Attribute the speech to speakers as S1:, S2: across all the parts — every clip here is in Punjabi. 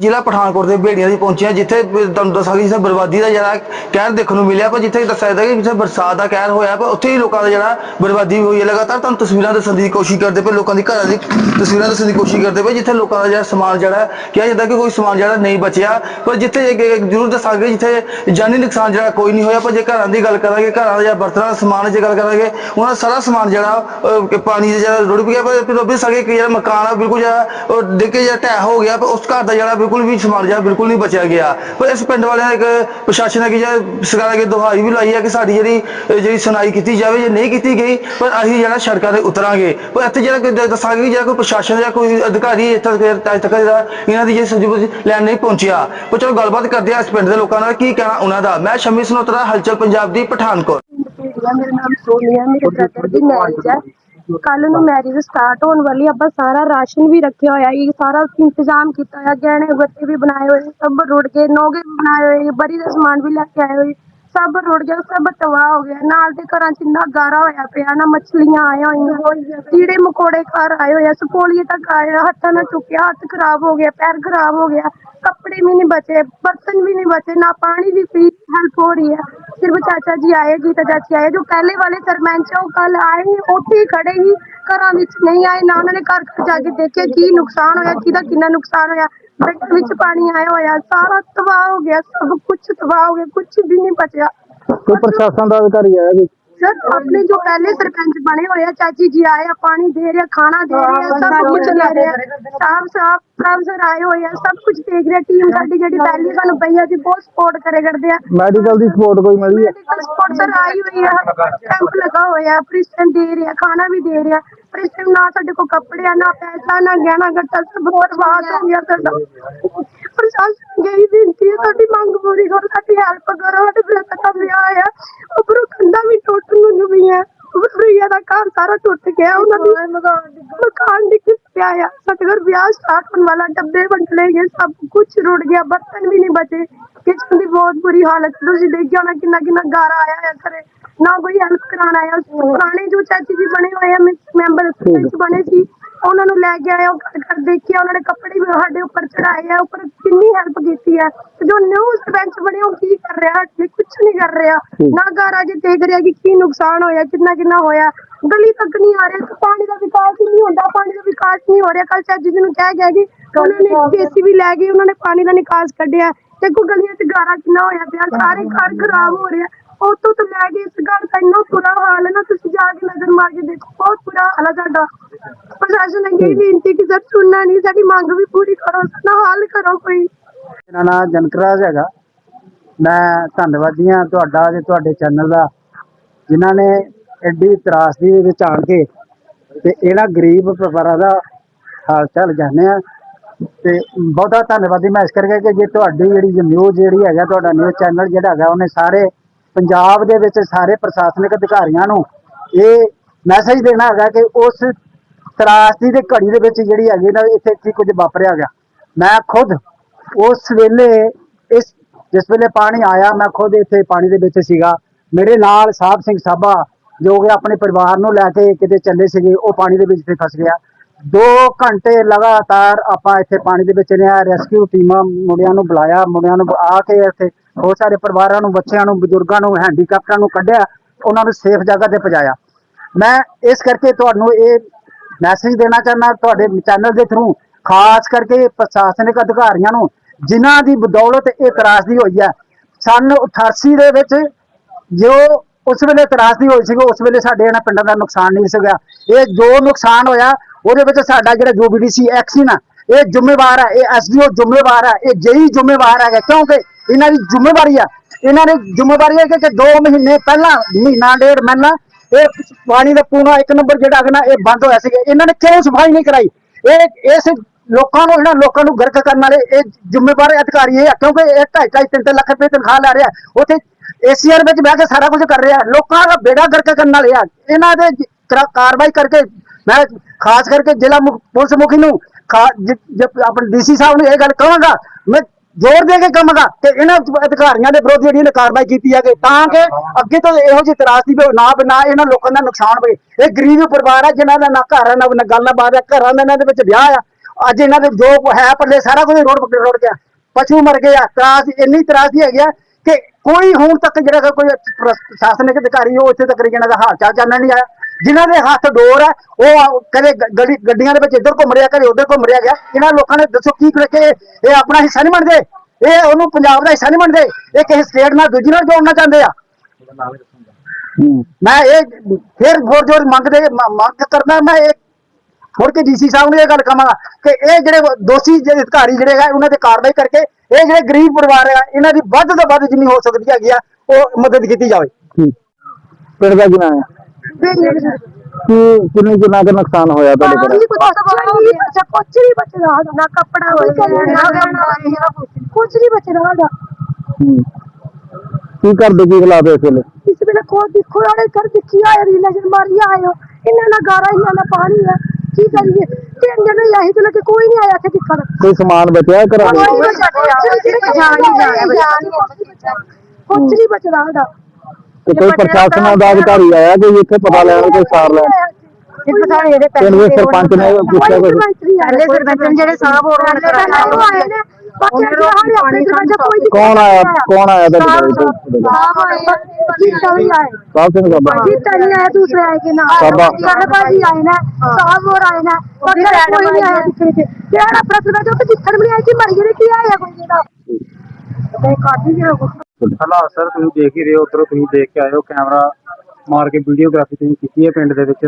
S1: ਜ਼ਿਲ੍ਹਾ ਪਠਾਨਕੋਟ ਦੇ ਬੇੜੀਆਂ ਦੀ ਪਹੁੰਚਿਆ, ਜਿੱਥੇ ਤੁਹਾਨੂੰ ਦੱਸਾਂਗੇ ਜਿੱਥੇ ਬਰਬਾਦੀ ਦਾ ਜਿਹੜਾ ਕਹਿਰ ਦੇਖਣ ਨੂੰ ਮਿਲਿਆ ਪਰ ਜਿੱਥੇ ਦੱਸਿਆ ਜਾਂਦਾ ਕਿ ਜਿੱਥੇ ਬਰਸਾਤ ਦਾ ਕਹਿਰ ਹੋਇਆ ਪਰ ਉੱਥੇ ਹੀ ਲੋਕਾਂ ਦਾ ਜਿਹੜਾ ਬਰਬਾਦੀ ਹੋਈ ਹੈ, ਲਗਾਤਾਰ ਤੁਹਾਨੂੰ ਤਸਵੀਰਾਂ ਦੱਸਣ ਦੀ ਕੋਸ਼ਿਸ਼ ਕਰਦੇ ਪਏ, ਲੋਕਾਂ ਦੀ ਘਰਾਂ ਦੀ ਤਸਵੀਰਾਂ ਦੱਸਣ ਦੀ ਕੋਸ਼ਿਸ਼ ਕਰਦੇ ਪਏ, ਜਿੱਥੇ ਲੋਕਾਂ ਦਾ ਜਿਹੜਾ ਸਮਾਨ ਜਿਹੜਾ ਕਿਹਾ ਜਾਂਦਾ ਕਿ ਕੋਈ ਸਮਾਨ ਜਿਹੜਾ ਨਹੀਂ ਬਚਿਆ, ਪਰ ਜਿੱਥੇ ਇੱਕ- ਜ਼ਰੂਰ ਦੱਸਾਂਗੇ ਜਿੱਥੇ ਜਾਨੀ ਨੁਕਸਾਨ ਜਿਹੜਾ ਕੋਈ ਨਹੀਂ ਹੋਇਆ ਪਰ ਜੇ ਘਰਾਂ ਦੀ ਗੱਲ ਕਰਾਂਗੇ, ਘਰਾਂ ਦਾ ਜਿਹੜਾ ਬਰਤਨਾਂ ਦਾ ਸਮਾਨ ਜੇ ਗੱਲ ਕਰਾਂਗੇ, ਉਹਨਾਂ ਦਾ ਸਾਰਾ ਸਮਾਨ ਜਿਹੜਾ ਪਾਣੀ ਦੇ ਜਿਹੜਾ ਰੁੜ ਗਿਆ, ਪਰ ਫਿਰ ਉਹ ਵੀ ਸਕੇ ਕਿ ਜਿਹੜਾ ਮਕਾਨ ਆ, ਬਿਲਕੁਲ ਜਿਹੜਾ, ਉਹ ਡਿੱਗ ਜਿਹੜਾ ਢਹਿ ਹੋ ਗਿਆ, ਪਰ ਉਸ ਘਰ ਦਾ ਜਿਹੜਾ ਬਿਲਕੁਲ ਵੀ ਸਮਾਨ ਜਿਹੜਾ ਬਿਲਕੁਲ ਨਹੀਂ ਬਚਿਆ ਗਿਆ। ਪਰ ਇਸ ਪਿੰਡ ਵਾਲਿਆਂ ਨੇ ਇੱਕ ਪ੍ਰਸ਼ਾਸਨ ਨੇ ਜਿਹੜਾ ਸਰਕਾਰ ਅੱਗੇ ਦੁਹਾਈ ਵੀ ਲਾਈ ਹੈ ਕਿ ਸਾਡੀ ਜਿਹੜੀ ਜਿਹੜੀ ਸੁਣਾਈ ਕੀਤੀ ਜਾਵੇ, ਜੇ ਨਹੀਂ ਕੀਤੀ ਗਈ, ਪਰ ਅਸੀਂ ਜਿਹੜਾ ਸੜਕਾਂ ਤੇ ਉਤਰਾਂਗੇ। ਪਰ ਇੱਥੇ ਜਿਹੜਾ ਕੋਈ ਦੱਸਾਂਗੇ ਜਿਹੜਾ ਕੋਈ ਪ੍ਰਸ਼ਾਸਨ ਜਾਂ ਕੋਈ ਅਧਿਕਾਰੀ ਇੱਥੇ ਤੱਕ ਤੱਕ ਇਹਨਾਂ ਦੀ ਜਿਹੜੀ ਸਜੂਬੀ ਲੈਣ ਨਹੀਂ ਪਹੁੰਚਿਆ। ਪਰ ਚਲੋ ਗੱਲਬਾਤ ਕਰਦੇ ਆ ਇਸ ਪਿੰਡ ਦੇ ਲੋਕਾਂ ਨਾਲ, ਕੀ ਕਹਿਣਾ ਉਹਨਾਂ ਦਾ? ਮੈਂ ਸ਼ਮੀ ਸਨੋਤਰਾ ਹਲਚਲ ਪੰਜਾਬ ਦੀ ਪਠਾਨਕੋਟ।
S2: ਮੇਰਾ ਨਾਮ ਸੋਨੀਆ, ਮੇਰੇ ਬ੍ਰਦਰ ਦੀ ਮੈਰਿਜ ਹੈ। ਕੱਲ ਨੂੰ ਮੈਰਿਜ ਸਟਾਰਟ ਹੋਣ ਵਾਲੀ ਆਪਾਂ ਸਾਰਾ ਰਾਸ਼ਨ ਵੀ ਰੱਖਿਆ ਹੋਇਆ ਹੈ ਸਾਰਾ ਇੰਤਜ਼ਾਮ ਕੀਤਾ ਹੋਇਆ ਗਹਿਣੇ ਗੱਟੇ ਵੀ ਬਣਾਏ ਹੋਏ ਸਭ ਰੁੜ ਗਏ ਨੋਗੇ ਵੀ ਬਣਾਏ ਹੋਏ ਬਰੀ ਦਾ ਸਮਾਨ ਵੀ ਲੈ ਕੇ ਆਏ ਹੋਏ ਸਭ ਰੁੜ ਗਿਆ ਸਭ ਤਬਾਹ ਹੋ ਗਿਆ ਨਾਲ ਦੇ ਘਰਾਂ 'ਚ ਇੰਨਾ ਗਾਰਾ ਹੋਇਆ ਪਿਆ ਨਾ ਮੱਛਲੀਆਂ ਆਈਆਂ ਹੋਈਆਂ ਕੀੜੇ ਮਕੌੜੇ ਘਰ ਆਏ ਹੋਏ ਆ ਸਪੋਲੀਏ ਤੱਕ ਆਏ ਆ, ਹੱਥਾਂ ਨਾਲ ਚੁੱਕਿਆ ਹੱਥ ਖਰਾਬ ਹੋ ਗਿਆ ਪੈਰ ਖਰਾਬ ਹੋ ਗਿਆ ਕੱਪੜੇ ਵੀ ਨਹੀਂ ਬਚੇ ਬਰਤਨ ਵੀ ਨਹੀਂ ਬਚੇ ਨਾ ਪਾਣੀ ਦੀ ਫੀ ਹੈਲਪ ਹੋ ਰਹੀ ਹੈ। ਸਿਰਫ ਚਾਚਾ ਜੀ ਆਏ ਗੀਤਾ ਚਾਚੀ ਆਏ ਜੋ ਪਹਿਲੇ ਵਾਲੇ ਸਰਪੰਚ ਆ, ਉਹ ਕੱਲ ਆਏ ਉੱਥੇ ਹੀ ਖੜੇ ਹੀ ਘਰਾਂ ਵਿੱਚ ਨਹੀਂ ਆਏ ਨਾ ਉਹਨਾਂ ਨੇ ਘਰ ਘਰ ਜਾ ਕੇ ਦੇਖਿਆ ਕੀ ਨੁਕਸਾਨ ਹੋਇਆ ਕਿਹਦਾ ਕਿੰਨਾ ਨੁਕਸਾਨ ਹੋਇਆ। ਬੈਠ ਵਿੱਚ ਪਾਣੀ ਆਇਆ ਹੋਇਆ ਸਾਰਾ ਤਬਾਹ ਹੋ ਗਿਆ ਸਭ ਕੁਝ ਤਬਾਹ ਹੋ ਗਿਆ ਕੁਝ ਵੀ ਨਹੀਂ ਬਚਿਆ।
S3: ਕੋਈ ਪ੍ਰਸ਼ਾਸਨ ਦਾ ਅਧਿਕਾਰੀ ਆਇਆ
S2: ਸਰ ਆਪਣੇ ਜੋ ਪਹਿਲੇ ਸਰਪੰਚ ਬਣੇ ਹੋਏ ਆ ਚਾਚੀ ਜੀ ਆਏ ਆ ਪਾਣੀ ਦੇ ਰਿਹਾ ਖਾਣਾ ਦੇ ਰਿਹਾ ਸਭ ਕੁਝ ਦੇ ਰਿਹਾ ਸਾਫ਼ ਸਾਫ਼ ਸਾਫ਼ ਸਰ ਆਏ ਹੋਏ ਆ ਸਭ ਕੁਝ ਦੇਖ ਰਿਹਾ ਟੀਮ ਸਾਡੀ ਜਿਹੜੀ ਪਹਿਲੀ ਸਾਨੂੰ ਪਈ ਆ ਜੀ ਬਹੁਤ ਸਪੋਰਟ ਕਰੇ ਕਰਦੇ ਆ।
S3: ਮੈਡੀਕਲ ਦੀ ਸਪੋਰਟ ਕੋਈ ਮਿਲੀ ਹੈ
S2: ਸਪੋਰਟ ਸਰ ਆਈ ਹੋਈ ਆ ਕੈਂਪ ਲਗਾ ਹੋਇਆ ਪ੍ਰਿਸਟਨ ਦੇ ਰਿਹਾ ਖਾਣਾ ਵੀ ਦੇ ਰਿਹਾ ਪ੍ਰਿਸਟਨ ਨਾ ਸਾਡੇ ਕੋਲ ਕੱਪੜੇ ਆ ਨਾ ਪੈਸਾ ਨਾ ਗਹਿਣਾ ਗੱਟਾ ਸਭ ਬਰਬਾਦ ਹੋ ਗਿਆ ਸਾਡਾ ਪ੍ਰਸ਼ਾਸਨ ਗਈ ਬੇਨਤੀ ਹੈ ਸਾਡੀ ਮੰਗ ਪੂਰੀ ਕਰੋ ਸਾਡੀ ਹੈਲਪ ਕਰੋ ਸਾਡੇ ਬ੍ਰਦਰ ਦਾ ਵਿਆਹ ਆ ਉੱਪਰੋਂ ਕੰਧਾਂ ਵੀ ਟੁੱਟਣ ਨੂੰ ਵੀ ਹੈ ਭਈਆ ਦਾ ਘਰ ਸਾਰਾ ਟੁੱਟ ਗਿਆ ਉਹਨਾਂ ਦੀ ਮਕਾਨ ਡਿੱਗ ਪਿਆ ਆ ਸਾਡੇ ਘਰ ਵਿਆਹ ਸਟਾਰਟ ਹੋਣ ਵਾਲਾ ਡੱਬੇ ਵੰਡਲੇ ਗਏ ਸਭ ਕੁਝ ਰੁੜ ਗਿਆ ਬਰਤਨ ਵੀ ਨਹੀਂ ਬਚੇ। ਕਿਚਨ ਦੀ ਬਹੁਤ ਬੁਰੀ ਹਾਲਤ ਤੁਸੀਂ ਦੇਖਿਆ ਹੋਣਾ ਕਿੰਨਾ ਕਿੰਨਾ ਗਾਰਾ ਆਇਆ ਹੈ ਘਰੇ। ਨਾ ਕੋਈ ਹੈਲਪ ਕਰਾਉਣ ਆਇਆ ਪੁਰਾਣੇ ਜੋ ਚਾਚੀ ਜੀ ਬਣੇ ਹੋਏ ਆ ਮੈਂਬਰ ਵਿੱਚ ਬਣੇ ਸੀ ਉਹਨਾਂ ਨੂੰ ਲੈ ਕੇ ਆਏ ਉਹ ਘਰ ਘਰ ਦੇਖਿਆ ਉਹਨਾਂ ਨੇ ਕੱਪੜੇ ਵੀ ਸਾਡੇ ਉੱਪਰ ਚੜਾਏ ਆ ਉੱਪਰ ਕਿੰਨੀ ਹੈਲਪ ਕੀਤੀ ਹੈ ਤੇ ਜੋ ਨਿਊ ਸਰਪੰਚ ਬਣੇ ਉਹ ਕੀ ਕਰ ਰਿਹਾ? ਕੁਝ ਨਹੀਂ ਕਰ ਰਿਹਾ। ਨਾ ਘਰ ਆ ਕੇ ਦੇਖ ਰਿਹਾ ਕਿ ਕੀ ਨੁਕਸਾਨ ਹੋਇਆ ਕਿੰਨਾ ਕਿੰਨਾ ਹੋਇਆ। ਗਲੀ ਤੱਕ ਨਹੀਂ ਆ ਰਿਹਾ ਪਾਣੀ ਦਾ ਵਿਕਾਸ ਹੀ ਨਹੀਂ ਹੁੰਦਾ ਪਾਣੀ ਦਾ ਵਿਕਾਸ ਨਹੀਂ ਹੋ ਰਿਹਾ। ਕੱਲ ਚਾਚੀ ਜੀ ਨੂੰ ਕਹਿ ਗਿਆ ਕਿ ਉਹਨਾਂ ਨੇ ਜੀਸੀਬੀ ਲੈ ਗਈ ਉਹਨਾਂ ਨੇ ਪਾਣੀ ਦਾ ਨਿਕਾਸ ਕੱਢਿਆ। ਤੇ ਕੋ ਗਲੀਆਂ 'ਚ ਗਾਰਾ ਕਿੰਨਾ ਹੋਇਆ ਪਿਆ ਸਾਰੇ ਘਰ ਖਰਾਬ ਹੋ ਰਿਹਾ ਉਤੋਂ ਤੋਂ ਲੈ ਕੇ ਇਸ ਘਰ ਦਾ ਇੰਨਾ ਬੁਰਾ ਹਾਲ ਹੈ ਨਾ ਤੁਸੀਂ ਜਾ ਕੇ ਨਜ਼ਰ ਮਾਰ ਕੇ ਦੇਖੋ ਬਹੁਤ ਬੁਰਾ ਹਾਲ ਹੈ ਸਾਡਾ। ਪ੍ਰਸ਼ਾਸਨ ਅੱਗੇ ਇਹ ਬੇਨਤੀ ਕਿ ਸਰ ਸੁਣਨਾ ਨਹੀਂ ਸਾਡੀ ਮੰਗ ਵੀ ਪੂਰੀ ਕਰੋ ਸਾਡਾ ਹੱਲ ਕਰੋ ਕੋਈ।
S3: ਮੇਰਾ ਨਾਮ ਜਨਕਰਾਜ ਹੈਗਾ। ਮੈਂ ਧੰਨਵਾਦੀ ਹਾਂ ਤੁਹਾਡਾ ਤੇ ਤੁਹਾਡੇ ਚੈਨਲ ਦਾ ਜਿਨ੍ਹਾਂ ਨੇ ਐਡੀ ਤਰਾਸਦੀ ਦੇ ਵਿੱਚ ਆਣ ਕੇ ਤੇ ਇਹਨਾਂ ਗਰੀਬ ਪਰਿਵਾਰਾਂ ਦਾ ਹਾਲ ਚਾਲ ਜਾਣਿਆ ਆ ਤੇ ਬਹੁਤਾ ਧੰਨਵਾਦੀ ਮੈਂ ਇਸ ਕਰਕੇ ਕਿ ਜੇ ਤੁਹਾਡੀ ਜਿਹੜੀ ਨਿਊਜ਼ ਜਿਹੜੀ ਹੈਗਾ, ਤੁਹਾਡਾ ਨਿਊਜ਼ ਚੈਨਲ ਜਿਹੜਾ ਹੈਗਾ, ਉਹਨੇ ਸਾਰੇ ਪੰਜਾਬ ਦੇ ਵਿੱਚ ਸਾਰੇ ਪ੍ਰਸ਼ਾਸਨਿਕ ਅਧਿਕਾਰੀਆਂ ਨੂੰ ਇਹ ਮੈਸੇਜ ਦੇਣਾ ਹੈਗਾ ਕਿ ਉਸ ਤਰਾਸਦੀ ਦੇ ਘੜੀ ਦੇ ਵਿੱਚ ਜਿਹੜੀ ਹੈਗੀ ਨਾ, ਇੱਥੇ ਕੀ ਕੁਝ ਵਾਪਰਿਆ ਗਿਆ। ਮੈਂ ਖੁਦ ਉਸ ਵੇਲੇ ਇਸ, ਜਿਸ ਵੇਲੇ ਪਾਣੀ ਆਇਆ, ਮੈਂ ਖੁਦ ਇੱਥੇ ਪਾਣੀ ਦੇ ਵਿੱਚ ਸੀਗਾ। ਮੇਰੇ ਨਾਲ ਸਾਹਿਬ ਸਿੰਘ ਸਾਬਾ ਜੋ ਕਿ ਆਪਣੇ ਪਰਿਵਾਰ ਨੂੰ ਲੈ ਕੇ ਕਿਤੇ ਚੱਲੇ ਸੀਗੇ, ਉਹ ਪਾਣੀ ਦੇ ਵਿੱਚ ਤੇ ਫਸ ਗਿਆ। 2 ਘੰਟੇ ਲਗਾਤਾਰ ਆਪਾਂ ਇੱਥੇ ਪਾਣੀ ਦੇ ਵਿੱਚ ਰਿਹਾ ਰੈਸਕਿਊ ਟੀਮਾਂ ਮੁੰਡਿਆਂ ਨੂੰ ਬੁਲਾਇਆ, ਮੁੰਡਿਆਂ ਨੂੰ ਆ ਕੇ ਇੱਥੇ ਬਹੁਤ ਸਾਰੇ ਪਰਿਵਾਰਾਂ ਨੂੰ, ਬੱਚਿਆਂ ਨੂੰ, ਬਜ਼ੁਰਗਾਂ ਨੂੰ ਹੈਂਡੀਕੈਪਟਾਂ ਨੂੰ ਕੱਢਿਆ, ਉਹਨਾਂ ਨੂੰ ਸੇਫ ਜਗ੍ਹਾ ਤੇ ਪਹੁੰਚਾਇਆ। ਮੈਂ ਇਸ ਕਰਕੇ ਤੁਹਾਨੂੰ ਇਹ ਮੈਸੇਜ ਦੇਣਾ ਚਾਹੁੰਦਾ, ਤੁਹਾਡੇ ਚੈਨਲ ਦੇ ਥਰੂ ਖਾਸ ਕਰਕੇ ਪ੍ਰਸ਼ਾਸਨਿਕ ਅਧਿਕਾਰੀਆਂ ਨੂੰ, ਜਿਨ੍ਹਾਂ ਦੀ ਬਦੌਲਤ ਇਹ ਤਰਾਸਦੀ ਹੋਈ ਹੈ। ਸਨ 88 ਦੇ ਵਿੱਚ ਜੋ ਉਸ ਵੇਲੇ ਤਰਾਸਦੀ ਹੋਈ ਸੀ ਉਸ ਵੇਲੇ ਸਾਡੇ ਇਹਨਾਂ ਪਿੰਡਾਂ ਦਾ ਨੁਕਸਾਨ ਨਹੀਂ ਸੀਗਾ। ਇਹ ਜੋ ਨੁਕਸਾਨ ਹੋਇਆ, ਉਹਦੇ ਵਿੱਚ ਸਾਡਾ ਜਿਹੜਾ ਜੋ ਬੀਡੀਸੀ ਐਕਸ਼ਨ ਆ ਇਹ ਜ਼ਿੰਮੇਵਾਰ ਆ, ਇਹ ਐਸਡੀਓ ਜ਼ਿੰਮੇਵਾਰ ਹੈ ਇਹ ਜੇਈ ਜ਼ਿੰਮੇਵਾਰ ਹੈਗਾ। ਕਿਉਂਕਿ ਇਹਨਾਂ ਦੀ ਜ਼ਿੰਮੇਵਾਰੀ ਆ, ਇਹਨਾਂ ਨੇ ਜ਼ਿੰਮੇਵਾਰੀ ਹੈ ਕਿ 2 ਮਹੀਨੇ ਪਹਿਲਾਂ, ਮਹੀਨਾ ਡੇਢ ਮਹੀਨਾ, ਇਹ ਪਾਣੀ ਦਾ ਪੂਣਾ ਇੱਕ ਨੰਬਰ ਜਿਹੜਾ ਹੈਗਾ ਨਾ, ਇਹ ਬੰਦ ਹੋਇਆ ਸੀਗਾ। ਇਹਨਾਂ ਨੇ ਕਿਉਂ ਸਫ਼ਾਈ ਨਹੀਂ ਕਰਾਈ? ਇਹ ਇਸ ਲੋਕਾਂ ਨੂੰ ਇਹਨਾਂ ਲੋਕਾਂ ਨੂੰ ਗਰਕ ਕਰਨ ਵਾਲੇ ਇਹ ਜ਼ਿੰਮੇਵਾਰ ਅਧਿਕਾਰੀ ਇਹ ਆ, ਕਿਉਂਕਿ ਇਹ ਢਾਈ ਢਾਈ, ਤਿੰਨ ਤਿੰਨ ਲੱਖ ਰੁਪਏ ਤਨਖਾਹ ਲੈ ਰਿਹਾ। ਉੱਥੇ ਏਸੀਆਰ ਵਿੱਚ ਬਹਿ ਕੇ ਸਾਰਾ ਕੁਝ ਕਰ ਰਿਹਾ। ਲੋਕਾਂ ਦਾ ਬੇੜਾ ਗਰਕ ਕਰਨ ਵਾਲੇ ਆ। ਇਹਨਾਂ ਦੇ ਕਾਰਵਾਈ ਕਰਕੇ ਮੈਂ ਖਾਸ ਕਰਕੇ ਜ਼ਿਲ੍ਹਾ ਮੁਖ- ਪੁਲਿਸ ਮੁਖੀ ਨੂੰ ਖਾ- ਜ- ਜ- ਆਪਣੇ ਡੀਸੀ ਸਾਹਿਬ ਨੂੰ ਇਹ ਗੱਲ ਕਹਾਂਗਾ, ਮੈਂ ਜ਼ੋਰ ਦੇ ਕੇ ਕਹਾਂਗਾ ਕਿ ਇਹਨਾਂ ਅਧਿਕਾਰੀਆਂ ਦੇ ਵਿਰੁੱਧ ਜਿਹੜੀ ਇਹਨੇ ਕਾਰਵਾਈ ਕੀਤੀ ਹੈ ਤਾਂ ਕਿ ਅੱਗੇ ਤੋਂ ਇਹੋ ਜਿਹੀ ਤਰਾਸਦੀ ਵੀ ਨਾ ਨਾ ਇਹਨਾਂ ਲੋਕਾਂ ਦਾ ਨੁਕਸਾਨ ਹੋਵੇ। ਇਹ ਗਰੀਬ ਪਰਿਵਾਰ ਆ, ਜਿਨ੍ਹਾਂ ਦਾ ਨਾ ਘਰ ਆ, ਨਾ ਨਾ ਗੱਲ ਬਾਤ ਆ, ਘਰਾਂ ਦਾ ਇਹਨਾਂ ਦੇ ਵਿੱਚ ਵਿਆਹ ਆ। ਅੱਜ ਇਹਨਾਂ ਦੇ ਜੋ ਹੈ ਪੱਲੇ ਸਾਰਾ ਕੁਝ ਰੋਡ ਪੱਕੇ ਰੋਡ ਗਿਆ। ਪਸ਼ੂ ਮਰ ਗਏ ਆ ਤਰਾਸ ਇੰਨੀ ਤਰਾਸ ਦੀ ਹੈਗੀ ਆ ਕਿ ਕੋਈ ਹੁਣ ਤੱਕ ਜਿਹੜਾ ਕੋਈ ਪ੍ਰਸ਼ਾਸਨਿਕ ਅਧਿਕਾਰੀ ਉਹ ਇੱਥੇ ਤੱਕ ਇਹਨਾਂ ਦਾ ਹਾਲ ਚਾਲ ਜਾਣਨ ਨਹੀਂ ਆਇਆ। ਜਿਨ੍ਹਾਂ ਦੇ ਹੱਥ ਡੋਰ ਹੈ ਉਹ ਕਦੇ ਗੱਡੀਆਂ ਦੇ ਵਿੱਚ ਇੱਧਰ ਘੁੰਮ ਰਿਹਾ ਕਦੇ ਉੱਧਰ ਘੁੰਮ ਰਿਹਾ ਗਿਆ। ਇਹਨਾਂ ਲੋਕਾਂ ਨੇ ਦੱਸੋ ਕੀ ਕਰਕੇ ਇਹ ਆਪਣਾ ਹਿੱਸਾ ਨਹੀਂ ਮੰਨਦੇ? ਇਹ ਉਹਨੂੰ ਪੰਜਾਬ ਦਾ ਹਿੱਸਾ ਨਹੀਂ ਮੰਨਦੇ? ਇਹ ਕਿਸੇ ਸਟੇਟ ਨਾਲ ਦੂਜੀ ਨਾਲ ਜੋੜਨਾ ਚਾਹੁੰਦੇ ਆ? ਮੈਂ ਇਹ ਫਿਰ ਜ਼ੋਰ ਜ਼ੋਰ ਮੰਗਦੇ ਮੰਗ ਕਰਨਾ ਮੈਂ ਇਹ ਮੁੜ ਕੇ ਡੀਸੀ ਸਾਹਿਬ ਨੂੰ ਇਹ ਗੱਲ ਕਹਾਂਗਾ ਕਿ ਇਹ ਜਿਹੜੇ ਦੋਸ਼ੀ ਜਿਹੜੇ ਅਧਿਕਾਰੀ ਜਿਹੜੇ ਹੈ ਉਹਨਾਂ ਤੇ ਕਾਰਵਾਈ ਕਰਕੇ ਇਹ ਜਿਹੜੇ ਗਰੀਬ ਪਰਿਵਾਰ ਆ ਇਹਨਾਂ ਦੀ ਵੱਧ ਤੋਂ ਵੱਧ ਜਿੰਨੀ ਹੋ ਸਕਦੀ ਹੈਗੀ ਆ ਉਹ ਮਦਦ ਕੀਤੀ ਜਾਵੇ।
S4: ਪਿੰਡ ਦਾ ਕਿੰਨਾ ਹੈ
S2: ਦੇ
S4: ਕੀ ਕਿੰਨੇ ਕਿੰਨਾ ਕੁ ਨੁਕਸਾਨ ਹੋਇਆ ਤੁਹਾਡੇ ਘਰ
S2: ਪਾਣੀ ਕੁਛ ਨਹੀਂ ਬਚਦਾ ਨਾ ਕੱਪੜਾ ਹੋਇਆ ਨਾ ਕੁਛ ਨਹੀਂ ਬਚਦਾ। ਸਾਡਾ।
S4: ਹੂੰ। ਕੀ ਕਰਦੇ ਕੀ ਹਾਲਾਤ ਇਸ ਵੇਲੇ?
S2: ਇਸ ਵੇਲੇ ਕੋ ਦੇਖੋ ਯਾਰ ਕਰ ਦੇਖੀ ਆਏ ਰੀ ਨਜ਼ਰ ਮਾਰੀ ਆਇਓ ਇਹਨਾਂ ਨਾਲ ਗਾਰਾ ਇਹਨਾਂ ਨਾਲ ਪਾਣੀ ਹੈ ਕੀ ਕਰੀਏ? ਤਿੰਨ ਜਣੇ ਆਹੀ ਤੇ ਕਿ ਕੋਈ ਨਹੀਂ ਆਇਆ ਇੱਥੇ ਦਿਖਣ।
S4: ਕੋਈ ਸਮਾਨ ਬਚਿਆ ਘਰਾਂ ਦੇ
S2: ਕੋਈ ਬਚਾ ਜਾਨ ਨਹੀਂ ਜਾਣਾ ਕੁਛ ਨਹੀਂ ਬਚਦਾ ਸਾਡਾ।
S4: ਤੇ ਕੋਈ ਪ੍ਰਸ਼ਾਸਨ ਦਾ ਅਧਿਕਾਰੀ ਆਇਆ ਕਿ ਇੱਥੇ ਪਤਾ ਲੈਣ ਕੋਈ ਸਾਰ ਲੈਣ? ਪਿੰਡ ਦੇ ਸਰਪੰਚ ਨੇ ਪੁੱਛਿਆ
S2: ਪਹਿਲੇ ਸਰਪੰਚ ਜਿਹੜੇ ਸਾਹਬ ਹੋਰ ਆਏ ਨੇ। ਬਾਕੀ ਹਾਲੇ ਆਪਣੇ ਸਰਪੰਚ ਕੋਈ
S4: ਕੌਣ ਆਇਆ ਕੌਣ ਆਇਆ ਤੁਹਾਡੇ ਘਰ ਇੱਥੇ?
S2: ਸਾਹਬ ਆਏ ਜੀਤਾ ਵੀ ਆਏ
S4: ਸਾਹਿਬ ਸਿੰਘ ਬਾਬਾ
S2: ਜੀਤਾ ਨਹੀਂ ਆਇਆ ਦੂਸਰੇ ਆਏ ਕੇ ਨਾਲ
S4: ਸਾਬਾ।
S2: ਸਾਡੇ ਭਾਜੀ ਆਏ ਨੇ ਸਾਹਬ ਹੋਰ ਆਏ ਨੇ ਬਾਕੀ ਕੋਈ ਨਹੀਂ ਆਇਆ ਦਿਖੇ ਤੇ ਜਿਹੜਾ ਆਪਣਾ ਸਰਪੰਚ ਉਹ ਤਾਂ ਜਿੱਥਣ ਵੀ ਨਹੀਂ ਆਇਆ ਕਿ ਮਰ ਗਏ ਕੀ ਆਇਆ ਕੋਈ ਇਹਦਾ ਤੇ ਕਾਟੀ ਜਿਹੜਾ ਕੁਛ
S5: ਹਾਲਾਤ ਸਰ ਤੁਸੀਂ ਦੇਖ ਹੀ ਰਹੇ ਹੋ ਉਧਰੋਂ ਤੁਸੀਂ ਦੇਖ ਕੇ ਆਏ ਹੋ ਕੈਮਰਾ ਮਾਰ ਕੇ ਵੀਡੀਓਗ੍ਰਾਫੀ ਤੁਸੀਂ ਕੀਤੀ ਹੈ ਪਿੰਡ ਦੇ ਵਿੱਚ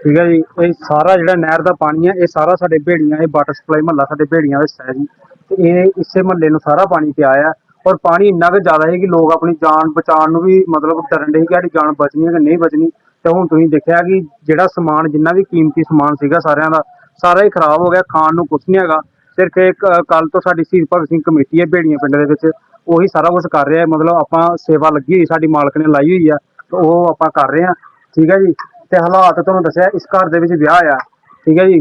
S5: ਠੀਕ ਹੈ ਜੀ ਇਹ ਸਾਰਾ ਜਿਹੜਾ ਨਹਿਰ ਦਾ ਪਾਣੀ ਹੈ ਇਹ ਸਾਰਾ ਸਾਡੇ ਭੇੜੀਆਂ ਇਹ ਵਾਟਰ ਸਪਲਾਈ ਮਹੱਲਾ ਸਾਡੇ ਭੇੜੀਆਂ ਦਾ ਹਿੱਸਾ ਹੈ ਜੀ ਤੇ ਇਹ ਇਸੇ ਮਹੱਲੇ ਨੂੰ ਸਾਰਾ ਪਾਣੀ ਪਿਆ ਆ ਔਰ ਪਾਣੀ ਇੰਨਾ ਕੁ ਜ਼ਿਆਦਾ ਹੈ ਕਿ ਲੋਕ ਆਪਣੀ ਜਾਨ ਬਚਾਉਣ ਨੂੰ ਵੀ ਮਤਲਬ ਡਰਨ ਦੇ ਕਿ ਸਾਡੀ ਜਾਨ ਬਚਣੀ ਹੈ ਕਿ ਨਹੀਂ ਬਚਣੀ। ਤੇ ਹੁਣ ਤੁਸੀਂ ਦੇਖਿਆ ਕਿ ਜਿਹੜਾ ਸਮਾਨ, ਜਿੰਨਾ ਵੀ ਕੀਮਤੀ ਸਮਾਨ ਸੀਗਾ ਸਾਰਿਆਂ ਦਾ, ਸਾਰਾ ਹੀ ਖਰਾਬ ਹੋ ਗਿਆ, ਖਾਣ ਨੂੰ ਕੁਝ ਨਹੀਂ ਹੈਗਾ। ਸਿਰਫ ਇੱਕ ਕੱਲ ਤੋਂ ਸਾਡੀ ਸ਼ਹੀਦ ਭਗਤ ਸਿੰਘ ਕਮੇਟੀ ਹੈ ਭੇੜੀਆਂ ਪਿੰਡ ਦੇ ਵਿੱਚ। ਉਹੀ ਸਾਰਾ ਕੁਝ ਕਰ ਰਿਹਾ ਹੈ। ਮਤਲਬ ਆਪਾਂ ਸੇਵਾ ਲੱਗੀ ਹੋਈ, ਸਾਡੀ ਮਾਲਕ ਨੇ ਲਾਈ ਹੋਈ ਆ, ਤੇ ਉਹ ਆਪਾਂ ਕਰ ਰਹੇ ਆ ਠੀਕ ਹੈ ਜੀ? ਤੇ ਹਾਲਾਤ ਤੁਹਾਨੂੰ ਦੱਸਿਆ, ਇਸ ਘਰ ਦੇ ਵਿੱਚ ਵਿਆਹ ਆ। ਠੀਕ ਹੈ ਜੀ?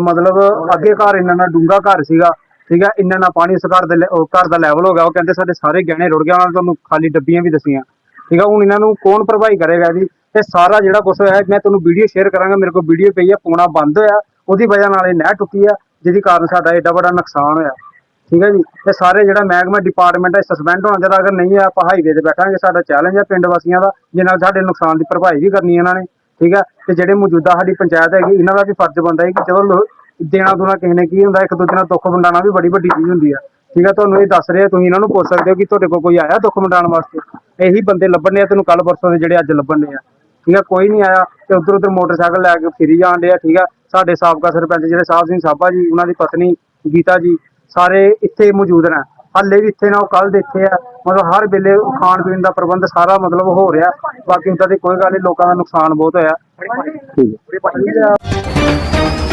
S5: ਮਤਲਬ ਅੱਗੇ ਘਰ ਇੰਨਾ ਨਾ ਡੂੰਗਾ ਘਰ ਸੀਗਾ। ਠੀਕ ਹੈ ਇੰਨਾ ਨਾ ਪਾਣੀ ਉਸ ਘਰ ਦੇ ਘਰ ਦਾ ਲੈਵਲ ਹੋ ਗਿਆ। ਉਹ ਕਹਿੰਦੇ ਸਾਡੇ ਸਾਰੇ ਗਹਿਣੇ ਰੁੜ ਗਏ, ਉਹਨਾਂ ਨੇ ਤੁਹਾਨੂੰ ਖਾਲੀ ਡੱਬੀਆਂ ਵੀ ਦਸੀਆਂ। ਠੀਕ ਹੈ ਹੁਣ ਇਹਨਾਂ ਨੂੰ ਕੌਣ ਭਰਪਾਈ ਕਰੇਗਾ ਜੀ? ਇਹ ਸਾਰਾ ਜਿਹੜਾ ਕੁਝ ਹੋਇਆ ਮੈਂ ਤੁਹਾਨੂੰ ਵੀਡੀਓ ਸ਼ੇਅਰ ਕਰਾਂਗਾ, ਮੇਰੇ ਕੋਲ ਵੀਡੀਓ ਪਈ ਹੈ ਪੋਣਾ ਬੰਦ ਹੋਇਆ। ਉਹਦੀ ਵਜ੍ਹਾ ਨਾਲ ਇਹ ਨਹਿ ਟੁੱਟੀ ਆ, ਜਿਹਦੀ ਕਾਰਨ ਸਾਡਾ ਏਡਾ ਵੱਡਾ ਨੁਕਸਾਨ ਹੋਇਆ। ਠੀਕ ਹੈ ਜੀ? ਇਹ ਸਾਰੇ ਜਿਹੜਾ ਮਹਿਕਮਾ ਡਿਪਾਰਟਮੈਂਟ ਹੈ ਸਸਪੈਂਡ ਹੋਣਾ ਚਾਹੀਦਾ। ਅਗਰ ਨਹੀਂ ਆ, ਆਪਾਂ ਹਾਈਵੇ ਤੇ ਬੈਠਾਂਗੇ, ਸਾਡਾ ਚੈਲੰਜ ਹੈ ਪਿੰਡ ਵਾਸੀਆਂ ਦਾ ਜਿਹਨਾਂ ਨਾਲ ਸਾਡੇ ਨੁਕਸਾਨ ਦੀ ਭਰਪਾਈ ਵੀ ਕਰਨੀ ਇਹਨਾਂ ਨੇ। ਠੀਕ ਹੈ ਤੇ ਜਿਹੜੇ ਮੌਜੂਦਾ ਸਾਡੀ ਪੰਚਾਇਤ ਹੈਗੀ, ਇਹਨਾਂ ਦਾ ਵੀ ਫਰਜ਼ ਬਣਦਾ ਹੈ ਕਿ ਜਦੋਂ ਦੇਣਾ ਦੁਣਾ ਕਿਸੇ ਨੇ ਕੀ ਹੁੰਦਾ, ਇੱਕ ਦੂਜੇ ਨਾਲ ਦੁੱਖ ਵੰਡਾਉਣਾ ਵੀ ਬੜੀ ਵੱਡੀ ਚੀਜ਼ ਹੁੰਦੀ ਆ। ਠੀਕ ਹੈ ਤੁਹਾਨੂੰ ਇਹ ਦੱਸ ਰਿਹਾ, ਤੁਸੀਂ ਇਹਨਾਂ ਨੂੰ ਪੁੱਛ ਸਕਦੇ ਹੋ ਕਿ ਤੁਹਾਡੇ ਕੋਲ ਕੋਈ ਆਇਆ ਦੁੱਖ ਵੰਡਾਉਣ ਵਾਸਤੇ? ਇਹੀ ਬੰਦੇ ਲੱਭਣ ਨੇ ਤੈਨੂੰ ਕੱਲ ਪਰਸੋਂ ਦੇ ਜਿਹੜੇ ਅੱਜ ਲੱਭਣ ਆ। ਠੀਕ ਹੈ ਕੋਈ ਨਹੀਂ ਆਇਆ ਤੇ ਉਧਰ ਉਧਰ ਮੋਟਰਸਾਈਕਲ ਲੈ ਕੇ ਫਿਰੀ ਜਾਣ ਡਿਆ, ਠੀਕ ਹੈ ਸਾਡੇ ਸਾਬਕਾ ਸਰਪੰਚ ਜਿਹੜੇ ਸਾਹਿਬ ਸਿੰਘ ਸਾਬਾ ਜੀ, ਉਹਨਾਂ ਦੀ ਪਤਨੀ ਗੀਤਾ ਜੀ, ਸਾਰੇ ਇੱਥੇ ਮੌਜੂਦ ਨੇ। ਹਾਲੇ ਵੀ ਇੱਥੇ ਨਾ, ਉਹ ਕੱਲ ਦੇਖੇ ਆ। ਮਤਲਬ ਹਰ ਵੇਲੇ ਖਾਣ ਪੀਣ ਦਾ ਪ੍ਰਬੰਧ ਸਾਰਾ ਮਤਲਬ ਹੋ ਰਿਹਾ। ਬਾਕੀ ਏਦਾਂ ਦੀ ਕੋਈ ਗੱਲ ਨਹੀਂ ਲੋਕਾਂ ਦਾ ਨੁਕਸਾਨ ਬਹੁਤ ਹੋਇਆ।
S4: ਠੀਕ ਹੈ